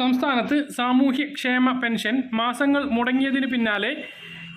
സംസ്ഥാനത്ത് സാമൂഹ്യക്ഷേമ പെൻഷൻ മാസങ്ങൾ മുടങ്ങിയതിന് പിന്നാലെ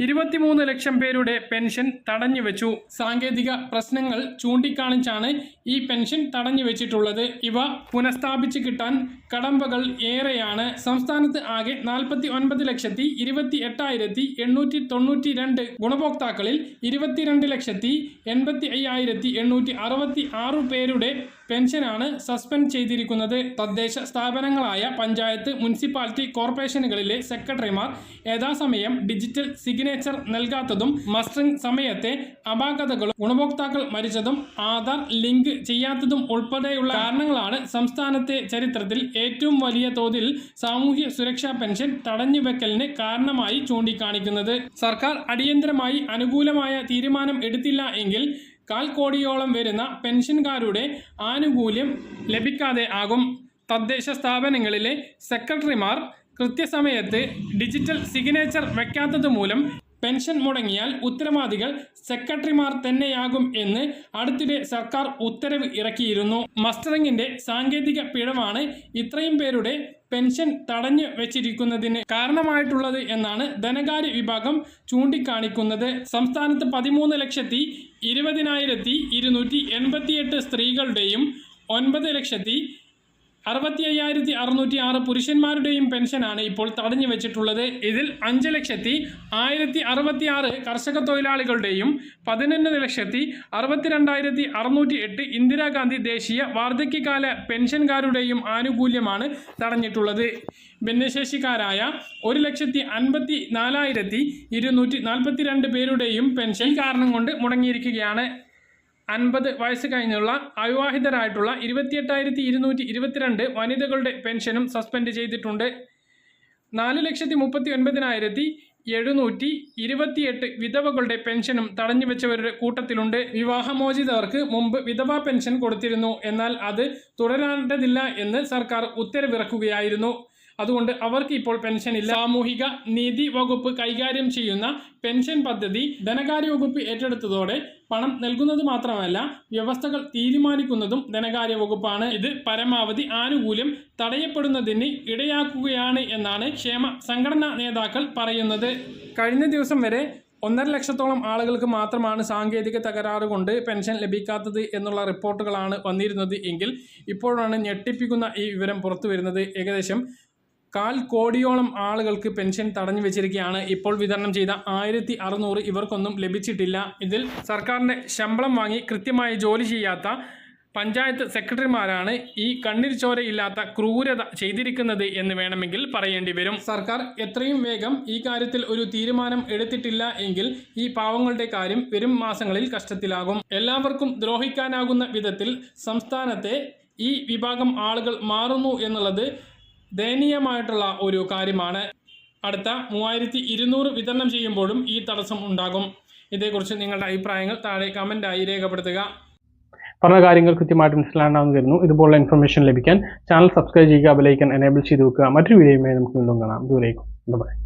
ഇരുപത്തിമൂന്ന് ലക്ഷം പേരുടെ പെൻഷൻ തടഞ്ഞുവെച്ചു സാങ്കേതിക പ്രശ്നങ്ങൾ ചൂണ്ടിക്കാണിച്ചാണ് ഈ പെൻഷൻ തടഞ്ഞു വെച്ചിട്ടുള്ളത്. ഇവ പുനഃസ്ഥാപിച്ച് കിട്ടാൻ കടമ്പകൾ ഏറെയാണ്. സംസ്ഥാനത്ത് ആകെ നാൽപ്പത്തി ഒൻപത് ലക്ഷത്തി ഇരുപത്തി എട്ടായിരത്തി എണ്ണൂറ്റി തൊണ്ണൂറ്റി രണ്ട് ഗുണഭോക്താക്കളിൽ ഇരുപത്തിരണ്ട് ലക്ഷത്തി എൺപത്തി അയ്യായിരത്തി എണ്ണൂറ്റി അറുപത്തി ആറ് പേരുടെ പെൻഷനാണ് സസ്പെൻഡ് ചെയ്തിരിക്കുന്നത്. തദ്ദേശ സ്ഥാപനങ്ങളായ പഞ്ചായത്ത് മുനിസിപ്പാലിറ്റി കോർപ്പറേഷനുകളിലെ സെക്രട്ടറിമാർ യഥാസമയം ഡിജിറ്റൽ സിഗ്നേച്ചർ നൽകാത്തതും മസ്റ്ററിംഗ് സമയത്തെ അപാകതകളും ഗുണഭോക്താക്കൾ മരിച്ചതും ആധാർ ലിങ്ക് ചെയ്യാത്തതും ഉൾപ്പെടെയുള്ള കാരണങ്ങളാണ് സംസ്ഥാനത്തെ ചരിത്രത്തിൽ ഏറ്റവും വലിയ തോതിൽ സാമൂഹ്യ സുരക്ഷാ പെൻഷൻ തടഞ്ഞുവെക്കലിന് കാരണമായി ചൂണ്ടിക്കാണിക്കുന്നത്. സർക്കാർ അടിയന്തരമായി അനുകൂലമായ തീരുമാനം എടുത്തില്ല എങ്കിൽ കാൽ കോടിയോളം വരുന്ന പെൻഷൻകാരുടെ ആനുകൂല്യം ലഭിക്കാതെ ആകും. തദ്ദേശ സ്ഥാപനങ്ങളിലെ സെക്രട്ടറിമാർ കൃത്യസമയത്ത് ഡിജിറ്റൽ സിഗ്നേച്ചർ വയ്ക്കാത്തത് മൂലം പെൻഷൻ മുടങ്ങിയാൽ ഉത്തരവാദികൾ സെക്രട്ടറിമാർ തന്നെയാകും എന്ന് അടുത്തിടെ സർക്കാർ ഉത്തരവ് ഇറക്കിയിരുന്നു. മസ്റ്ററിംഗിന്റെ സാങ്കേതിക പിഴവാണ് ഇത്രയും പേരുടെ പെൻഷൻ തടഞ്ഞു വെച്ചിരിക്കുന്നതിന് കാരണമായിട്ടുള്ളത് എന്നാണ് ധനകാര്യ വിഭാഗം ചൂണ്ടിക്കാണിക്കുന്നത്. സംസ്ഥാനത്ത് പതിമൂന്ന് ലക്ഷത്തി ഇരുപതിനായിരത്തി ഇരുന്നൂറ്റി എൺപത്തിയെട്ട് സ്ത്രീകളുടെയും ഒൻപത് ലക്ഷത്തി അറുപത്തി അയ്യായിരത്തി അറുന്നൂറ്റി ആറ് പുരുഷന്മാരുടെയും പെൻഷനാണ് ഇപ്പോൾ തടഞ്ഞു വെച്ചിട്ടുള്ളത്. ഇതിൽ അഞ്ച് ലക്ഷത്തി ആയിരത്തി അറുപത്തി ആറ് കർഷക തൊഴിലാളികളുടെയും പതിനൊന്ന് ലക്ഷത്തി അറുപത്തിരണ്ടായിരത്തി അറുന്നൂറ്റി എട്ട് ഇന്ദിരാഗാന്ധി ദേശീയ വാർദ്ധക്യകാല പെൻഷൻകാരുടെയും ആനുകൂല്യമാണ് തടഞ്ഞിട്ടുള്ളത്. ഭിന്നശേഷിക്കാരായ ഒരു ലക്ഷത്തി അൻപത്തി നാലായിരത്തി ഇരുന്നൂറ്റി നാൽപ്പത്തി രണ്ട് പേരുടെയും പെൻഷൻ കാരണം കൊണ്ട് മുടങ്ങിയിരിക്കുകയാണ്. അൻപത് വയസ്സ് കഴിഞ്ഞുള്ള അവിവാഹിതരായിട്ടുള്ള ഇരുപത്തിയെട്ടായിരത്തി ഇരുന്നൂറ്റി ഇരുപത്തിരണ്ട് വനിതകളുടെ പെൻഷനും സസ്പെൻഡ് ചെയ്തിട്ടുണ്ട്. നാല് ലക്ഷത്തി മുപ്പത്തി ഒൻപതിനായിരത്തി എഴുന്നൂറ്റി ഇരുപത്തിയെട്ട് വിധവകളുടെ പെൻഷനും തടഞ്ഞു വെച്ചവരുടെ കൂട്ടത്തിലുണ്ട്. വിവാഹമോചിതവർക്ക് മുമ്പ് വിധവാ പെൻഷൻ കൊടുത്തിരുന്നു. എന്നാൽ അത് തുടരേണ്ടതില്ല എന്ന് സർക്കാർ ഉത്തരവിറക്കുകയായിരുന്നു. അതുകൊണ്ട് അവർക്ക് ഇപ്പോൾ പെൻഷൻ ഇല്ല. സാമൂഹിക നീതി വകുപ്പ് കൈകാര്യം ചെയ്യുന്ന പെൻഷൻ പദ്ധതി ധനകാര്യ വകുപ്പ് ഏറ്റെടുത്തതോടെ പണം നൽകുന്നത് മാത്രമല്ല വ്യവസ്ഥകൾ തീരുമാനിക്കുന്നതും ധനകാര്യ വകുപ്പാണ്. ഇത് പരമാവധി ആനുകൂല്യം തടയപ്പെടുന്നതിന് ഇടയാക്കുകയാണ് എന്നാണ് ക്ഷേമ സംഘടനാ നേതാക്കൾ പറയുന്നത്. കഴിഞ്ഞ ദിവസം വരെ ഒന്നര ലക്ഷത്തോളം ആളുകൾക്ക് മാത്രമാണ് സാങ്കേതിക തകരാറ് കൊണ്ട് പെൻഷൻ ലഭിക്കാത്തത് എന്നുള്ള റിപ്പോർട്ടുകളാണ് വന്നിരുന്നത് എങ്കിൽ ഇപ്പോഴാണ് ഞെട്ടിപ്പിക്കുന്ന ഈ വിവരം പുറത്തു വരുന്നത് ഏകദേശം കാൽ കോടിയോളം ആളുകൾക്ക് പെൻഷൻ തടഞ്ഞു വെച്ചിരിക്കുകയാണ് ഇപ്പോൾ വിതരണം ചെയ്ത ആയിരത്തി അറുന്നൂറ് ഇവർക്കൊന്നും ലഭിച്ചിട്ടില്ല. ഇതിൽ സർക്കാരിന്റെ ശമ്പളം വാങ്ങി കൃത്യമായി ജോലി ചെയ്യാത്ത പഞ്ചായത്ത് സെക്രട്ടറിമാരാണ് ഈ കണ്ണിൽ ചോരയില്ലാത്ത ക്രൂരത ചെയ്തിരിക്കുന്നത് എന്ന് വേണമെങ്കിൽ പറയേണ്ടി വരും. സർക്കാർ എത്രയും വേഗം ഈ കാര്യത്തിൽ ഒരു തീരുമാനം എടുത്തിട്ടില്ല എങ്കിൽ ഈ പാവങ്ങളുടെ കാര്യം വരും മാസങ്ങളിൽ കഷ്ടത്തിലാകും. എല്ലാവർക്കും ദ്രോഹിക്കാനാകുന്ന വിധത്തിൽ സംസ്ഥാനത്തെ ഈ വിഭാഗം ആളുകൾ മാറുന്നു എന്നുള്ളത് ദയനീയമായിട്ടുള്ള ഒരു കാര്യമാണ്. അടുത്ത മൂവായിരത്തി ഇരുന്നൂറ് വിതരണം ചെയ്യുമ്പോഴും ഈ തടസ്സം ഉണ്ടാകും. ഇതേക്കുറിച്ച് നിങ്ങളുടെ അഭിപ്രായങ്ങൾ താഴെ കമന്റായി രേഖപ്പെടുത്തുക. പറഞ്ഞ കാര്യങ്ങൾ കൃത്യമായിട്ട് മനസ്സിലാണെന്ന് കരുതുന്നു ഇതുപോലുള്ള ഇൻഫർമേഷൻ ലഭിക്കാൻ ചാനൽ സബ്സ്ക്രൈബ് ചെയ്യുക ബെലൈക്കൻ എനേബിൾ ചെയ്ത് വെക്കുക. മറ്റൊരു വീഡിയോയുമായി നമുക്ക് വീണ്ടും കാണാം. ദൂരേക്കും ബൈ